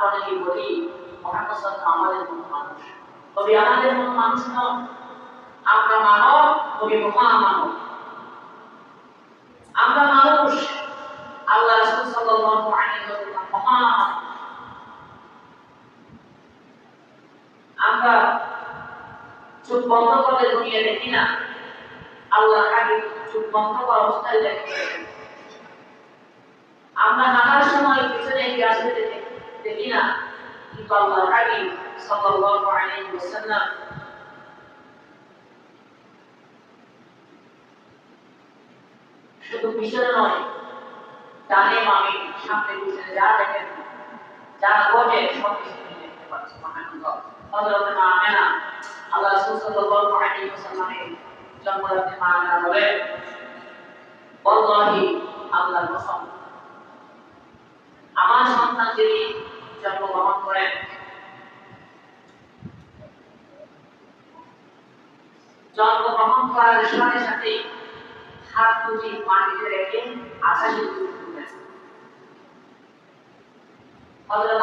আমরা অনেকে বলি মোহাম্মদ আমাদের মতো মানুষ। তবে আমাদের মতো মানুষ নন আমরা মানব, তবে মহামানব আমরা মানুষ, আল্লাহ রাসূল আমরা চোখ বন্ধ করে দুনিয়া দেখি না, আল্লাহ হাবিব চোখ বন্ধ করা অবস্থায় দেখে। কিন্তু আল্লাহ হাবিব সাল্লাল্লাহু আলাইহি ওয়াসাল্লাম। শুধু পিছনে নয়, ডানে বামে, সামনে পিছনে যা দেখেন, যা ঘটে সব কিছু দেখতে পাচ্ছেন, সুবহানাল্লাহ। হযরত মা আল্লাহ সাল্লাল্লাহু আলাইহি ওয়াসাল্লামের জন্মদাত্রী মা আমেনা বলেন ওয়াল্লাহি, আল্লাহর কসম আমার সন্তান যিনি জন্মগ্রহণ করেন জন্মগ্রহণ করার সাথে সাথে হাত দুটি মাটিতে রেখে শুরু করলেন হযরত